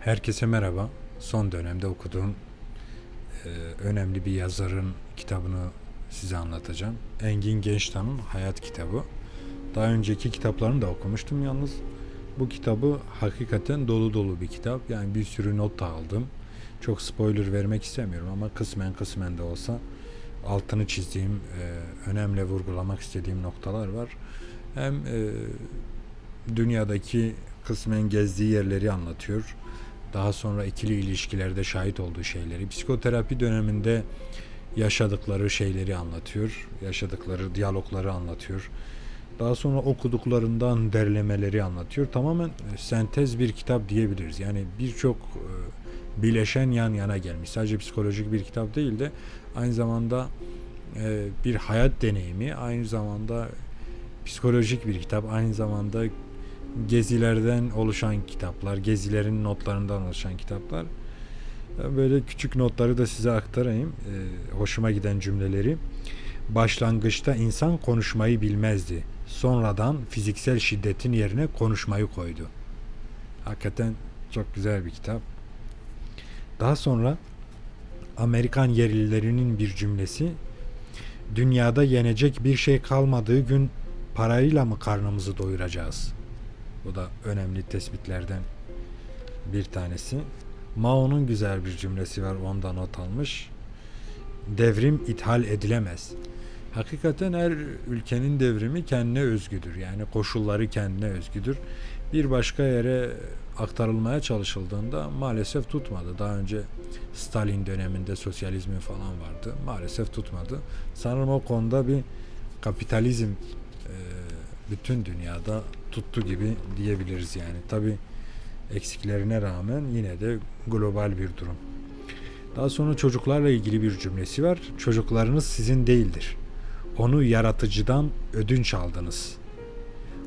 Herkese merhaba. Son dönemde okuduğum e, önemli bir yazarın kitabını size anlatacağım. Engin Gençtan'ın Hayat kitabı. Daha önceki kitaplarını da okumuştum yalnız. Bu kitabı hakikaten dolu dolu bir kitap. Yani bir sürü not da aldım. Çok spoiler vermek istemiyorum ama kısmen kısmen de olsa altını çizdiğim, e, önemli vurgulamak istediğim noktalar var. Hem e, dünyadaki kısmen gezdiği yerleri anlatıyor. Daha sonra ikili ilişkilerde şahit olduğu şeyleri, psikoterapi döneminde yaşadıkları şeyleri anlatıyor. Yaşadıkları diyalogları anlatıyor. Daha sonra okuduklarından derlemeleri anlatıyor. Tamamen e, sentez bir kitap diyebiliriz. Yani birçok e, bileşen yan yana gelmiş. Sadece psikolojik bir kitap değil de aynı zamanda e, bir hayat deneyimi, aynı zamanda psikolojik bir kitap, aynı zamanda gezilerden oluşan kitaplar, gezilerin notlarından oluşan kitaplar. Böyle küçük notları da size aktarayım. Ee, hoşuma giden cümleleri. Başlangıçta insan konuşmayı bilmezdi. Sonradan fiziksel şiddetin yerine konuşmayı koydu. Hakikaten çok güzel bir kitap. Daha sonra Amerikan yerlilerinin bir cümlesi Dünyada yenecek bir şey kalmadığı gün parayla mı karnımızı doyuracağız? Bu da önemli tespitlerden bir tanesi. Mao'nun güzel bir cümlesi var onda not almış. Devrim ithal edilemez. Hakikaten her ülkenin devrimi kendine özgüdür. Yani koşulları kendine özgüdür. Bir başka yere aktarılmaya çalışıldığında maalesef tutmadı. Daha önce Stalin döneminde sosyalizmi falan vardı. Maalesef tutmadı. Sanırım o konuda bir kapitalizm e, bütün dünyada tuttu gibi diyebiliriz yani. Tabi eksiklerine rağmen yine de global bir durum. Daha sonra çocuklarla ilgili bir cümlesi var. Çocuklarınız sizin değildir. Onu yaratıcıdan ödünç aldınız.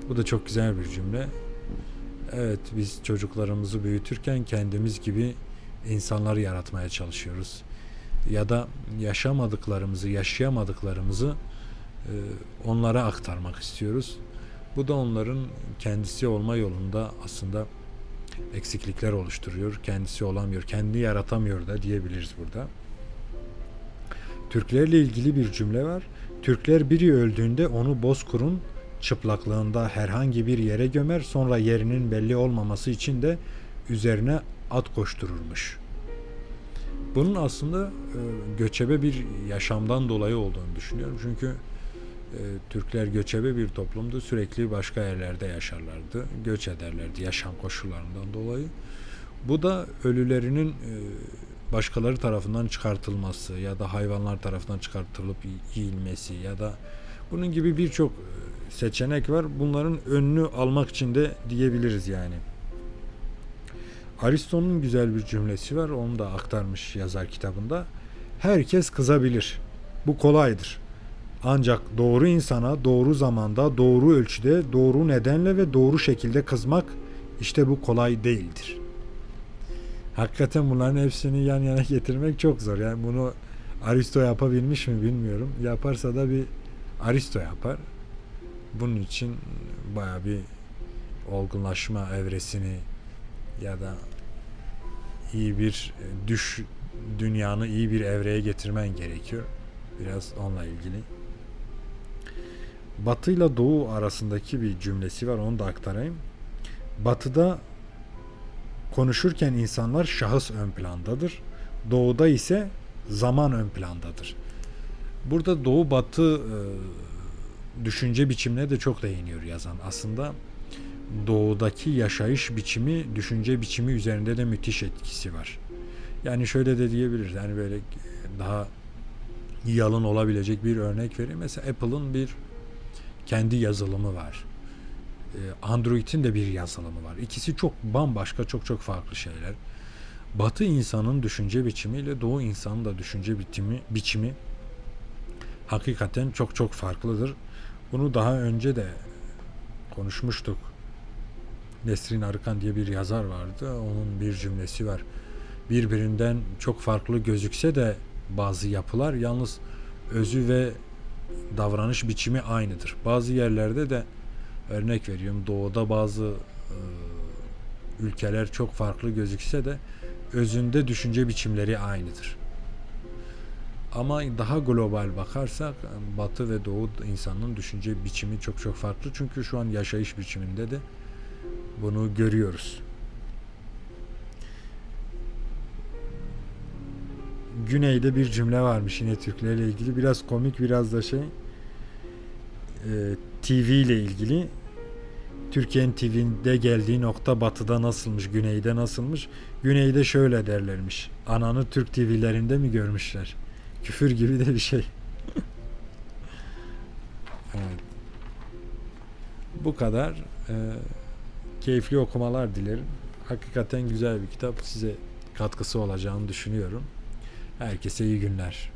Bu da çok güzel bir cümle. Evet biz çocuklarımızı büyütürken kendimiz gibi insanlar yaratmaya çalışıyoruz. Ya da yaşamadıklarımızı, yaşayamadıklarımızı e, onlara aktarmak istiyoruz. Bu da onların kendisi olma yolunda aslında eksiklikler oluşturuyor. Kendisi olamıyor, kendi yaratamıyor da diyebiliriz burada. Türklerle ilgili bir cümle var. Türkler biri öldüğünde onu bozkurun çıplaklığında herhangi bir yere gömer sonra yerinin belli olmaması için de üzerine at koştururmuş. Bunun aslında e, göçebe bir yaşamdan dolayı olduğunu düşünüyorum. Çünkü Türkler göçebe bir toplumdu. Sürekli başka yerlerde yaşarlardı. Göç ederlerdi yaşam koşullarından dolayı. Bu da ölülerinin e, başkaları tarafından çıkartılması ya da hayvanlar tarafından çıkartılıp yiyilmesi ya da bunun gibi birçok e, seçenek var. Bunların önünü almak için de diyebiliriz yani. Aristo'nun güzel bir cümlesi var. Onu da aktarmış yazar kitabında. Herkes kızabilir. Bu kolaydır. Ancak doğru insana doğru zamanda, doğru ölçüde, doğru nedenle ve doğru şekilde kızmak işte bu kolay değildir. Hakikaten bunların hepsini yan yana getirmek çok zor. Yani bunu Aristo yapabilmiş mi bilmiyorum. Yaparsa da bir Aristo yapar. Bunun için baya bir olgunlaşma evresini ya da iyi bir düş dünyanı iyi bir evreye getirmen gerekiyor. Biraz onunla ilgili. Batı ile Doğu arasındaki bir cümlesi var onu da aktarayım. Batı'da konuşurken insanlar şahıs ön plandadır. Doğu'da ise zaman ön plandadır. Burada Doğu Batı e, düşünce biçimine de çok değiniyor yazan. Aslında doğudaki yaşayış biçimi, düşünce biçimi üzerinde de müthiş etkisi var. Yani şöyle de diyebiliriz. Yani böyle daha yalın olabilecek bir örnek vereyim. Mesela Apple'ın bir kendi yazılımı var. Ee, Android'in de bir yazılımı var. İkisi çok bambaşka, çok çok farklı şeyler. Batı insanın düşünce biçimiyle Doğu insanın da düşünce biçimi, biçimi hakikaten çok çok farklıdır. Bunu daha önce de konuşmuştuk. Nesrin Arıkan diye bir yazar vardı. Onun bir cümlesi var. Birbirinden çok farklı gözükse de bazı yapılar yalnız özü ve davranış biçimi aynıdır. Bazı yerlerde de örnek veriyorum doğuda bazı e, ülkeler çok farklı gözükse de özünde düşünce biçimleri aynıdır. Ama daha global bakarsak Batı ve Doğu insanının düşünce biçimi çok çok farklı. Çünkü şu an yaşayış biçiminde de bunu görüyoruz. Güney'de bir cümle varmış yine Türklerle ilgili. Biraz komik biraz da şey. Ee, TV ile ilgili. Türkiye'nin TV'de geldiği nokta batıda nasılmış, güneyde nasılmış? Güneyde şöyle derlermiş. Ananı Türk TV'lerinde mi görmüşler? Küfür gibi de bir şey. evet. Bu kadar. Ee, keyifli okumalar dilerim. Hakikaten güzel bir kitap. Size katkısı olacağını düşünüyorum. Herkese iyi günler.